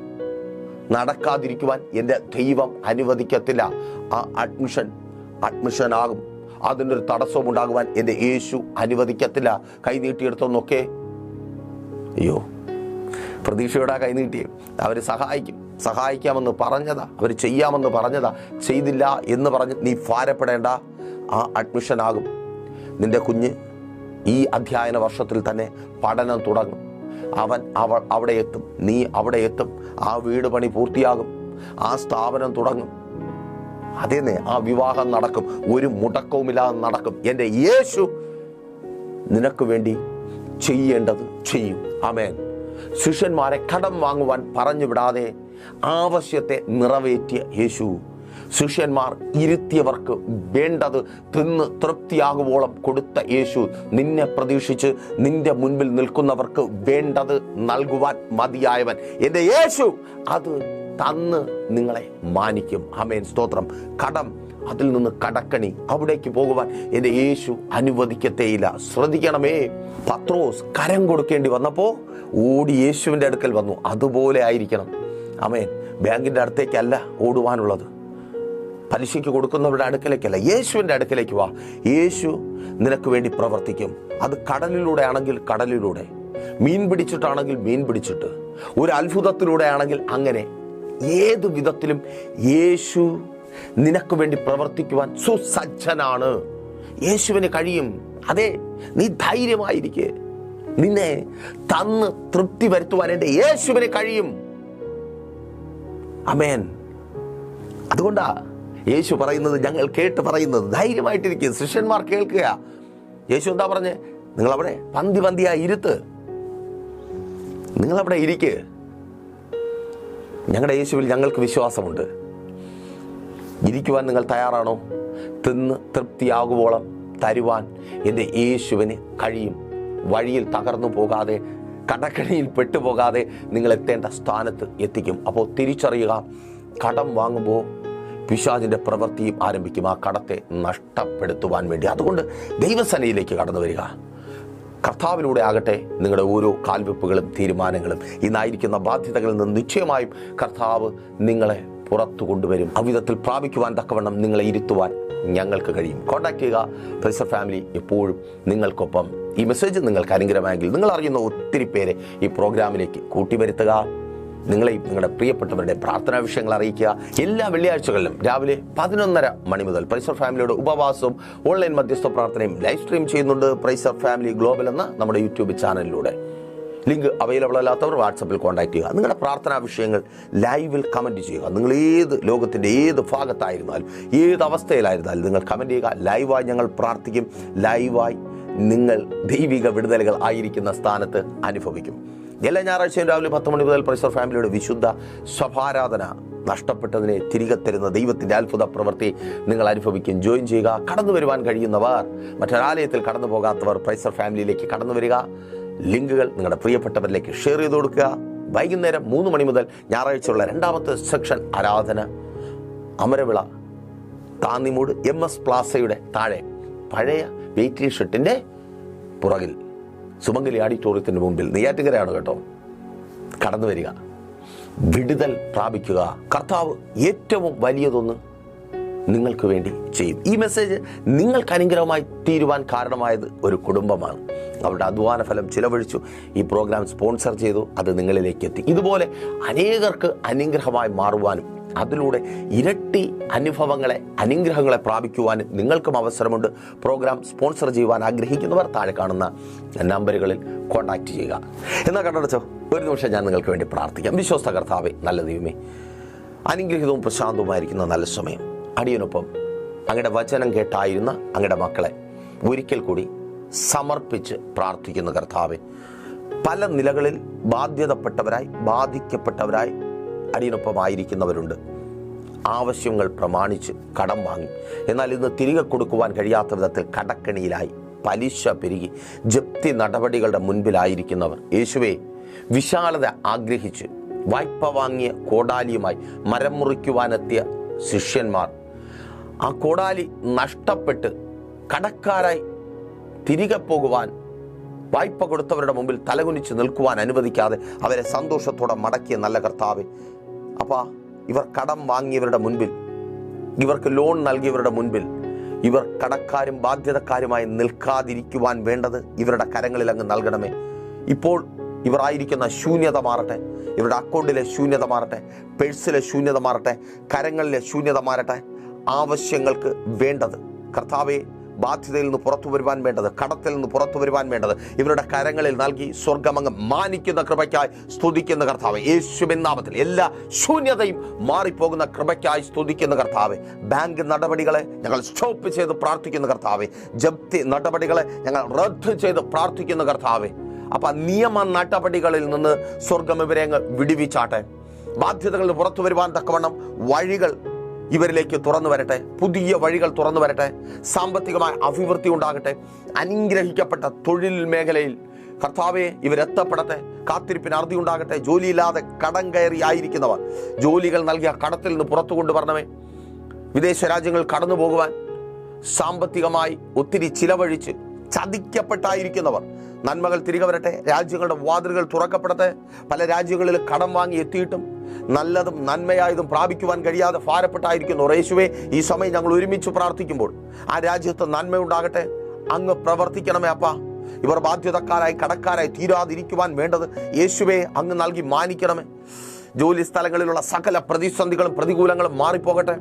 നടക്കാതിരിക്കുവാൻ എന്റെ ദൈവം അനുവദിക്കത്തില്ല. ആ അഡ്മിഷൻ അഡ്മിഷൻ ആകും. അതിനൊരു തടസ്സവും ഉണ്ടാകുവാൻ എന്റെ യേശു അനുവദിക്കത്തില്ല. കൈ നീട്ടിയെടുത്തൊന്നൊക്കെ അയ്യോ പ്രതീക്ഷയോടെ കൈ നീട്ടിയേ അവർ സഹായിക്കും. സഹായിക്കാമെന്ന് പറഞ്ഞതാ അവർ ചെയ്യാമെന്ന് പറഞ്ഞതാ. ചെയ്തില്ല എന്ന് പറഞ്ഞ് നീ ഭാരപ്പെടേണ്ട. ആ അഡ്മിഷൻ ആകും. നിന്റെ കുഞ്ഞ് ഈ അധ്യയന വർഷത്തിൽ തന്നെ പഠനം തുടങ്ങും. അവൻ അവൾ അവിടെ എത്തും. നീ അവിടെ എത്തും. ആ വീട് പണി പൂർത്തിയാകും. ആ സ്ഥാപനം തുടങ്ങും. അതേന്നെ ആ വിവാഹം നടക്കും. ഒരു മുടക്കവുമില്ലാതെ നടക്കും. എന്റെ യേശു നിനക്ക് വേണ്ടി ചെയ്യേണ്ടത് ചെയ്യും. ആമേൻ. ശിഷ്യന്മാരെ കടം വാങ്ങുവാൻ പറഞ്ഞു വിടാതെ ആവശ്യത്തെ നിറവേറ്റിയ യേശു. ശിഷ്യന്മാർ ഇരുത്തിയവർക്ക് വേണ്ടത് തിന്ന് തൃപ്തിയാകുവോളം കൊടുത്ത യേശു നിന്നെ പ്രതീക്ഷിച്ച് നിന്റെ മുൻപിൽ നിൽക്കുന്നവർക്ക് വേണ്ടത് നൽകുവാൻ മതിയായവൻ. എന്റെ യേശു അത് തന്ന് നിങ്ങളെ മാനിക്കും. അമേൻ സ്തോത്രം. കടം അതിൽ നിന്ന് കടക്കണി അവിടേക്ക് പോകുവാൻ എന്റെ യേശു അനുവദിക്കത്തേയില്ല. ശ്രദ്ധിക്കണമേ. പത്രോസ് കരം കൊടുക്കേണ്ടി വന്നപ്പോൾ ഓടി യേശുവിന്റെ അടുക്കൽ വന്നു. അതുപോലെ ആയിരിക്കണം. അമേൻ ബാങ്കിന്റെ അടുത്തേക്കല്ല ഓടുവാനുള്ളത്. പലിശയ്ക്ക് കൊടുക്കുന്നവരുടെ അടുക്കലേക്കല്ല. യേശുവിന്റെ അടുക്കലേക്ക് വാ. യേശു നിനക്ക് വേണ്ടി പ്രവർത്തിക്കും. അത് കടലിലൂടെ ആണെങ്കിൽ കടലിലൂടെ മീൻ പിടിച്ചിട്ടാണെങ്കിൽ മീൻ പിടിച്ചിട്ട് ഒരു അത്ഭുതത്തിലൂടെ ആണെങ്കിൽ അങ്ങനെ. ഏത് വിധത്തിലും യേശു നിനക്ക് വേണ്ടി പ്രവർത്തിക്കുവാൻ സുസജ്ജനാണ്. യേശുവിന് കഴിയും. അതെ നീ ധൈര്യമായിരിക്കെ. നിന്നെ തന്ന് തൃപ്തി വരുത്തുവാൻ എന്റെ യേശുവിന് കഴിയും. അമേൻ അതുകൊണ്ടാ യേശു പറയുന്നത് ഞങ്ങൾ കേട്ട് പറയുന്നത് ധൈര്യമായിട്ടിരിക്കും ശിഷ്യന്മാർ കേൾക്കുക. യേശു എന്താ പറഞ്ഞേ? നിങ്ങൾ അവിടെ പന്തി പന്തിയായി ഇരുത്ത്. നിങ്ങളവിടെ ഇരിക്ക്. ഞങ്ങളുടെ യേശുവിൽ ഞങ്ങൾക്ക് വിശ്വാസമുണ്ട്. ഇരിക്കുവാൻ നിങ്ങൾ തയ്യാറാണോ? തിന്ന് തൃപ്തിയാകുവോളം തരുവാൻ എന്റെ യേശുവിന് കഴിയും. വഴിയിൽ തകർന്നു പോകാതെ കടക്കണിയിൽ പെട്ടുപോകാതെ നിങ്ങൾ എത്തേണ്ട സ്ഥാനത്ത് എത്തിക്കും. അപ്പോൾ തിരിച്ചറിയുക കടം വാങ്ങുമ്പോൾ പിശാചിന്റെ പ്രവൃത്തിയും ആരംഭിക്കും. ആ കടത്തെ നഷ്ടപ്പെടുത്തുവാൻ വേണ്ടി. അതുകൊണ്ട് ദൈവസനയിലേക്ക് കടന്നു വരിക. കർത്താവിലൂടെ ആകട്ടെ നിങ്ങളുടെ ഓരോ കാൽവെപ്പുകളും തീരുമാനങ്ങളും. ഇന്നായിരിക്കുന്ന ബാധ്യതകളിൽ നിന്ന് നിശ്ചയമായും കർത്താവ് നിങ്ങളെ പുറത്തു കൊണ്ടുവരും. അവിധത്തിൽ പ്രാപിക്കുവാൻ തക്കവണ്ണം നിങ്ങളെ ഇരുത്തുവാൻ ഞങ്ങൾക്ക് കഴിയും. കോൺടാക്ട് ചെയ്യുക. പ്രൈസർ ഫാമിലി എപ്പോഴും നിങ്ങൾക്കൊപ്പം. ഈ മെസ്സേജ് നിങ്ങൾക്ക് അനുഗ്രഹമായെങ്കിൽ നിങ്ങൾ അറിയുന്ന ഒത്തിരി പേരെ ഈ പ്രോഗ്രാമിലേക്ക് കൂട്ടിവരുത്തുക. നിങ്ങളെയും നിങ്ങളുടെ പ്രിയപ്പെട്ടവരുടെ പ്രാർത്ഥനാ വിഷയങ്ങൾ അറിയിക്കുക. എല്ലാ വെള്ളിയാഴ്ചകളിലും രാവിലെ പതിനൊന്നര മണി മുതൽ പ്രൈസർ ഫാമിലിയുടെ ഉപവാസവും ഓൺലൈൻ മധ്യസ്ഥ പ്രാർത്ഥനയും ലൈവ് സ്ട്രീം ചെയ്യുന്നുണ്ട് പ്രൈസർ ഫാമിലി ഗ്ലോബൽ എന്ന നമ്മുടെ യൂട്യൂബ് ചാനലിലൂടെ ലിങ്ക് അവൈലബിൾ അല്ലാത്തവർ വാട്സപ്പിൽ കോൺടാക്ട് ചെയ്യുക. നിങ്ങളുടെ പ്രാർത്ഥനാ വിഷയങ്ങൾ ലൈവിൽ കമന്റ് ചെയ്യുക. നിങ്ങൾ ഏത് ലോകത്തിന്റെ ഏത് ഭാഗത്തായിരുന്നാലും ഏത് അവസ്ഥയിലായിരുന്നാലും നിങ്ങൾ കമന്റ് ചെയ്യുക. ലൈവായി ഞങ്ങൾ പ്രാർത്ഥിക്കും. ലൈവായി നിങ്ങൾ ദൈവിക വിടുതലുകൾ ആയിരിക്കുന്ന സ്ഥാനത്ത് അനുഭവിക്കും. എല്ലാ ഞായറാഴ്ചയും രാവിലെ പത്ത് മണി മുതൽ പ്രൈസർ ഫാമിലിയുടെ വിശുദ്ധ സ്വഭാരാധന നഷ്ടപ്പെട്ടതിനെ തിരികെ തരുന്ന ദൈവത്തിന്റെ അത്ഭുത പ്രവൃത്തി നിങ്ങൾ അനുഭവിക്കും. ജോയിൻ ചെയ്യുക. കടന്നു വരുവാൻ കഴിയുന്നവർ മറ്റൊരാലയത്തിൽ കടന്നു പോകാത്തവർ പ്രൈസർ ഫാമിലിയിലേക്ക് കടന്നു വരിക. ലിങ്കുകൾ നിങ്ങളുടെ പ്രിയപ്പെട്ടവരിലേക്ക് ഷെയർ ചെയ്ത് കൊടുക്കുക. വൈകുന്നേരം മൂന്ന് മണി മുതൽ ഞായറാഴ്ചയുള്ള രണ്ടാമത്തെ സെക്ഷൻ ആരാധന അമരവിള താന്നിമൂട് എം എസ് പ്ലാസയുടെ താഴെ പഴയ വെയിറ്റിംഗ് ഷെട്ടിന്റെ പുറകിൽ സുമംഗലി ഓഡിറ്റോറിയത്തിന് മുമ്പിൽ. നെയ്യാറ്റുകരയാണ് കേട്ടോ. കടന്നു വരിക. വിടുതൽ പ്രാപിക്കുക. കർത്താവ് ഏറ്റവും വലിയതൊന്ന് നിങ്ങൾക്ക് വേണ്ടി ചെയ്യും ഈ മെസ്സേജ് നിങ്ങൾക്ക് അനുഗ്രഹമായി തീരുവാൻ കാരണമായത് ഒരു കുടുംബമാണ്. അവരുടെ അധ്വാന ഫലം ചിലവഴിച്ചു. ഈ പ്രോഗ്രാം സ്പോൺസർ ചെയ്തു. അത് നിങ്ങളിലേക്ക് എത്തി. ഇതുപോലെ അനേകർക്ക് അനുഗ്രഹമായി മാറുവാനും അതിലൂടെ ഇരട്ടി അനുഭവങ്ങളെ അനുഗ്രഹങ്ങളെ പ്രാപിക്കുവാനും നിങ്ങൾക്കും അവസരമുണ്ട്. പ്രോഗ്രാം സ്പോൺസർ ചെയ്യുവാൻ ആഗ്രഹിക്കുന്നവർ താഴെ കാണുന്ന നമ്പറുകളിൽ കോൺടാക്റ്റ് ചെയ്യുക. എന്നാൽ കണ്ടടച്ചോ ഒരു നിമിഷം ഞാൻ നിങ്ങൾക്ക് വേണ്ടി പ്രാർത്ഥിക്കാം. വിശ്വസ്ത കർത്താവെ നല്ല ദൈവമേ അനുഗ്രഹിതവും പ്രശാന്തവുമായിരിക്കുന്ന നല്ല സമയം. അടിയനൊപ്പം അങ്ങയുടെ വചനം കേട്ടായിരുന്ന അങ്ങയുടെ മക്കളെ ഒരിക്കൽ കൂടി സമർപ്പിച്ച് പ്രാർത്ഥിക്കുന്ന കർത്താവെ. പല നിലകളിൽ ബാധ്യതപ്പെട്ടവരായി ബാധിക്കപ്പെട്ടവരായി അടിയനൊപ്പമായിരിക്കുന്നവരുണ്ട്. ആവശ്യങ്ങൾ പ്രമാണിച്ച് കടം വാങ്ങി. എന്നാൽ ഇന്ന് തിരികെ കൊടുക്കുവാൻ കഴിയാത്ത വിധത്തിൽ കടക്കണിയിലായി പലിശ പെരുകി ജപ്തി നടപടികളുടെ മുൻപിലായിരിക്കുന്നവർ. യേശുവെ വിശാലത ആഗ്രഹിച്ച് വായ്പ വാങ്ങിയ കോടാലിയുമായി മരം മുറിക്കുവാനെത്തിയ ശിഷ്യന്മാർ ആ കോടാലി നഷ്ടപ്പെട്ട് കടക്കാരായി തിരികെ പോകുവാൻ വായ്പ കൊടുത്തവരുടെ മുമ്പിൽ തലകുനിച്ച് നിൽക്കുവാൻ അനുവദിക്കാതെ അവരെ സന്തോഷത്തോടെ മടക്കിയ നല്ല കർത്താവ്. അപ്പാ ഇവർ കടം വാങ്ങിയവരുടെ മുൻപിൽ ഇവർക്ക് ലോൺ നൽകിയവരുടെ മുൻപിൽ ഇവർ കടക്കാരും ബാധ്യതക്കാരുമായി നിൽക്കാതിരിക്കുവാൻ വേണ്ടത് ഇവരുടെ കരങ്ങളിൽ അങ്ങ് നൽകണമേ. ഇപ്പോൾ ഇവർ ആയിരിക്കുന്ന ശൂന്യത മാറട്ടെ. ഇവരുടെ അക്കൗണ്ടിലെ ശൂന്യത മാറട്ടെ. പേഴ്സിലെ ശൂന്യത മാറട്ടെ. കരങ്ങളിലെ ശൂന്യത മാറട്ടെ. ആവശ്യങ്ങൾക്ക് വേണ്ടത്. കർത്താവെ ബാധ്യതയിൽ നിന്ന് പുറത്തു വരുവാൻ വേണ്ടത് കടത്തിൽ നിന്ന് പുറത്തു വരുവാൻ വേണ്ടത് ഇവരുടെ കരങ്ങളിൽ നൽകി സ്വർഗമങ്ങ് മാനിക്കുന്ന കൃപയ്ക്കായി സ്തുതിക്കുന്ന കർത്താവ്. യേശുവിൻ നാമത്തിൽ എല്ലാ ശൂന്യതയും മാറിപ്പോകുന്ന കൃപയ്ക്കായി സ്തുതിക്കുന്ന കർത്താവ്. ബാങ്ക് നടപടികളെ ഞങ്ങൾ സ്റ്റോപ്പ് ചെയ്ത് പ്രാർത്ഥിക്കുന്ന കർത്താവ്. ജപ്തി നടപടികളെ ഞങ്ങൾ റദ്ദ് ചെയ്ത് പ്രാർത്ഥിക്കുന്ന കർത്താവ്. അപ്പം നിയമ നടപടികളിൽ നിന്ന് സ്വർഗം ഇവരെ അങ്ങ് വിടുവിച്ചാട്ടെ. ബാധ്യതകളിൽ പുറത്തു വരുവാൻ തക്കവണ്ണം വഴികൾ ഇവരിലേക്ക് തുറന്നു വരട്ടെ. പുതിയ വഴികൾ തുറന്നു വരട്ടെ. സാമ്പത്തികമായ അഭിവൃദ്ധി ഉണ്ടാകട്ടെ. അനുഗ്രഹിക്കപ്പെട്ട തൊഴിൽ മേഖലയിൽ കർത്താവെ ഇവരെത്തപ്പെടട്ടെ കാത്തിരിപ്പിന് അറുതി ഉണ്ടാകട്ടെ. ജോലിയില്ലാതെ കടം കയറി ആയിരിക്കുന്നവർ. ജോലികൾ നൽകിയ കടത്തിൽ നിന്ന് പുറത്തു കൊണ്ടുവരണമേ. വിദേശ രാജ്യങ്ങൾ കടന്നു പോകുവാൻ സാമ്പത്തികമായി ഒത്തിരി ചിലവഴിച്ച് ചതിക്കപ്പെട്ടായിരിക്കുന്നവർ. നന്മകൾ തിരികെ വരട്ടെ. രാജ്യങ്ങളുടെ വാതിലുകൾ തുറക്കപ്പെടട്ടെ. പല രാജ്യങ്ങളിൽ കടം വാങ്ങി എത്തിയിട്ടും നല്ലതും നന്മയായതും പ്രാപിക്കുവാൻ കഴിയാതെ ഭാരപ്പെട്ടായിരിക്കുന്നു റേശുവേ. ഈ സമയം ഞങ്ങൾ ഒരുമിച്ച് പ്രാർത്ഥിക്കുമ്പോൾ ആ രാജ്യത്ത് നന്മയുണ്ടാകട്ടെ. അങ്ങ് പ്രവർത്തിക്കണമേ അപ്പ. ഇവർ ബാധ്യതക്കാരായി കടക്കാരായി തീരാതിരിക്കുവാൻ വേണ്ടത് യേശുവെ അങ്ങ് നൽകി മാനിക്കണമേ. ജോലി സ്ഥലങ്ങളിലുള്ള സകല പ്രതിസന്ധികളും പ്രതികൂലങ്ങളും മാറിപ്പോകട്ടെ.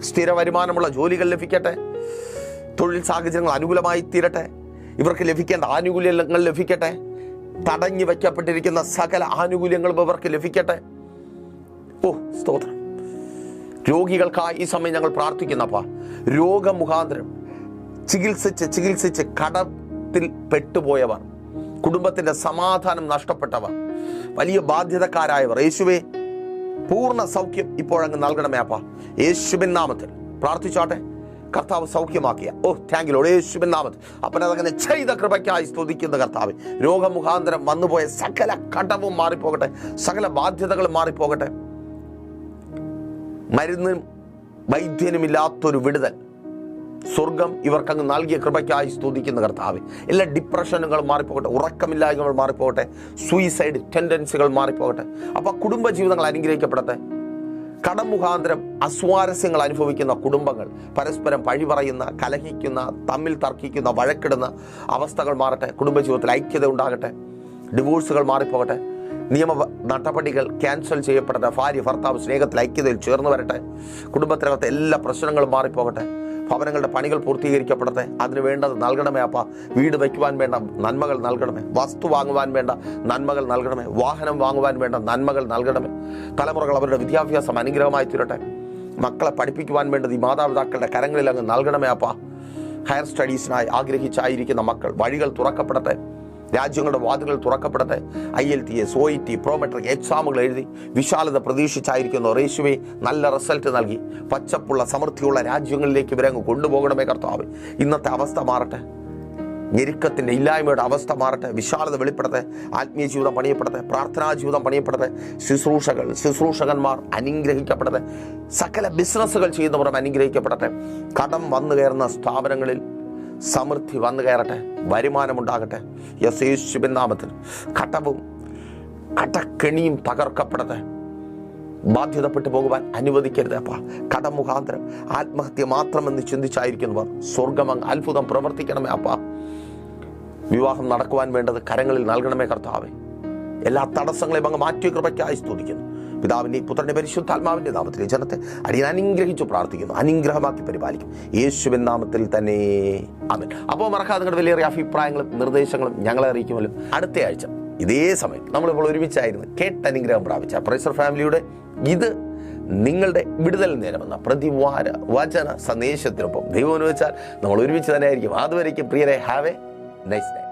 സ്ഥിര വരുമാനമുള്ള ജോലികൾ ലഭിക്കട്ടെ. തൊഴിൽ സാഹചര്യങ്ങൾ അനുകൂലമായി തീരട്ടെ ഇവർക്ക് ലഭിക്കേണ്ട ആനുകൂല്യങ്ങൾ ലഭിക്കട്ടെ. തടഞ്ഞു വയ്ക്കപ്പെട്ടിരിക്കുന്ന സകല ആനുകൂല്യങ്ങളും ഇവർക്ക് ലഭിക്കട്ടെ. ഓ സ്തോത്രം. രോഗികൾക്കായി ഈ സമയം ഞങ്ങൾ പ്രാർത്ഥിക്കുന്നപ്പാ. രോഗമുഖാന്തരം ചികിത്സിച്ച് ചികിത്സിച്ച് കടത്തിൽ പെട്ടുപോയവർ കുടുംബത്തിന്റെ സമാധാനം നഷ്ടപ്പെട്ടവർ വലിയ ബാധ്യതക്കാരായവർ. യേശുവെ പൂർണ സൗഖ്യം ഇപ്പോഴങ്ങ് നൽകണമേ അപ്പ. യേശുവിൻ നാമത്തിൽ പ്രാർത്ഥിച്ചോട്ടെ. കർത്താവ് സൗഖ്യമാക്കിയ. ഓ താങ്ക് യു യേശുബിൻ നാമത്ത് അപ്പൻ അതങ്ങനെ ചെയ്ത കൃപയ്ക്കായി സ്തുതിക്കുന്ന കർത്താവ്. രോഗമുഖാന്തരം വന്നുപോയ സകല കടവും മാറിപ്പോകട്ടെ. സകല ബാധ്യതകളും മാറിപ്പോകട്ടെ. മരുന്നും വൈദ്യനുമില്ലാത്തൊരു വിടുതൽ. സ്വർഗം ഇവർക്കങ്ങ് നൽകിയ കൃപയ്ക്കായി സ്തുതിക്കുന്ന കർത്താവ്. എല്ലാ ഡിപ്രഷനുകളും മാറിപ്പോകട്ടെ. ഉറക്കമില്ലായ്മകൾ മാറിപ്പോകട്ടെ. സൂയിസൈഡ് ടെൻഡൻസികൾ മാറിപ്പോകട്ടെ. അപ്പോൾ കുടുംബജീവിതങ്ങൾ അനുഗ്രഹിക്കപ്പെടട്ടെ. കടം മുഖാന്തരം അസ്വാരസ്യങ്ങൾ അനുഭവിക്കുന്ന കുടുംബങ്ങൾ പരസ്പരം പഴി പറയുന്ന കലഹിക്കുന്ന തമ്മിൽ തർക്കിക്കുന്ന വഴക്കിടുന്ന അവസ്ഥകൾ മാറട്ടെ. കുടുംബജീവിതത്തിൽ ഐക്യത ഉണ്ടാകട്ടെ. ഡിവോഴ്സുകൾ മാറിപ്പോകട്ടെ. നിയമ നടപടികൾ ക്യാൻസൽ ചെയ്യപ്പെടട്ടെ. ഭാര്യ ഭർത്താവ് സ്നേഹത്തിൽ ഐക്യതയിൽ ചേർന്ന് വരട്ടെ. കുടുംബത്തിനകത്തെ എല്ലാ പ്രശ്നങ്ങളും മാറിപ്പോകട്ടെ. ഭവനങ്ങളുടെ പണികൾ പൂർത്തീകരിക്കപ്പെടട്ടെ. അതിന് വേണ്ടത് നൽകണമേ അപ്പ. വീട് വയ്ക്കുവാൻ വേണ്ട നന്മകൾ നൽകണമേ. വസ്തു വാങ്ങുവാൻ വേണ്ട നന്മകൾ നൽകണമേ. വാഹനം വാങ്ങുവാൻ വേണ്ട നന്മകൾ നൽകണമേ. തലമുറകൾ അവരുടെ വിദ്യാഭ്യാസം അനുഗ്രഹമായി തീരട്ടെ. മക്കളെ പഠിപ്പിക്കുവാൻ വേണ്ടത് ഈ മാതാപിതാക്കളുടെ കരങ്ങളിൽ അങ്ങ് നൽകണമേ അപ്പ. ഹയർ സ്റ്റഡീസിനായി ആഗ്രഹിച്ചായിരിക്കുന്ന മക്കൾ വഴികൾ തുറക്കപ്പെടട്ടെ. രാജ്യങ്ങളുടെ വാതിലുകൾ തുറക്കപ്പെടട്ടെ. I L T S O E T Prometric എക്സാമുകൾ എഴുതി വിശാലത പ്രതീക്ഷിച്ചായിരിക്കുന്നു. റേഷുവെ നല്ല റിസൾട്ട് നൽകി. പച്ചപ്പുള്ള സമൃദ്ധിയുള്ള രാജ്യങ്ങളിലേക്ക് ഇവരെ അങ്ങ് കൊണ്ടുപോകണമേ കർത്താവ്. ഇന്നത്തെ അവസ്ഥ മാറട്ടെ. ഞെരുക്കത്തിന്റെ ഇല്ലായ്മയുടെ അവസ്ഥ മാറട്ടെ. വിശാലത വെളിപ്പെടട്ടെ. ആത്മീയ ജീവിതം പണിയപ്പെടട്ടെ. പ്രാർത്ഥനാ ജീവിതം പണിയപ്പെടട്ടെ. ശുശ്രൂഷകൾ ശുശ്രൂഷകന്മാർ അനുഗ്രഹിക്കപ്പെടട്ടെ. സകല ബിസിനസ്സുകൾ ചെയ്യുന്നവർ അനുഗ്രഹിക്കപ്പെടട്ടെ. കടം വന്നു കയറുന്ന സ്ഥാപനങ്ങളിൽ സമൃദ്ധി വന്നു കയറട്ടെ വരുമാനമുണ്ടാകട്ടെ. യെസ് യേശുവിൻ നാമത്തിൽ കട്ടവും കടക്കെണിയും തകർക്കപ്പെടട്ടെ. ബാധ്യതപ്പെട്ടു പോകുവാൻ അനുവദിക്കരുത് അപ്പ. കടം മുഖാന്തരം ആത്മഹത്യ മാത്രമെന്ന് ചിന്തിച്ചായിരിക്കുന്നവർ സ്വർഗം അത്ഭുതം പ്രവർത്തിക്കണമേ അപ്പ. വിവാഹം നടക്കുവാൻ വേണ്ടത് കരങ്ങളിൽ നൽകണമേ കർത്താവേ. എല്ലാ തടസ്സങ്ങളെയും അങ്ങ് മാറ്റിയ കൃപയ്ക്കായി സ്തുതിക്കുന്നു. പിതാവിന്റെ പുത്രന്റെ പരിശുദ്ധാത്മാവിന്റെ നാമത്തിൽ ജനത്തെ അടിയൻ അനുഗ്രഹിച്ചു പ്രാർത്ഥിക്കുന്നു. അനുഗ്രഹമാക്കി പരിപാലിക്കും. യേശുവിൻ നാമത്തിൽ തന്നെ. അമൻ അപ്പോൾ മറക്കാതെ നിങ്ങളുടെ വലിയ അഭിപ്രായങ്ങളും നിർദ്ദേശങ്ങളും ഞങ്ങളെ അറിയിക്കുമല്ലോ. അടുത്ത ആഴ്ച ഇതേ സമയം നമ്മളിപ്പോൾ ഒരുമിച്ചായിരുന്നു കേട്ട് അനുഗ്രഹം പ്രാപിച്ച പ്രൈസർ ഫാമിലിയുടെ ഇത് നിങ്ങളുടെ വിടുതൽ നേരമെന്ന പ്രതിവാര വചന സന്ദേശത്തിനൊപ്പം ദൈവം അനുവദിച്ചാൽ നമ്മൾ ഒരുമിച്ച് തന്നെ ആയിരിക്കും. അതുവരേക്കും പ്രിയരെ have a nice day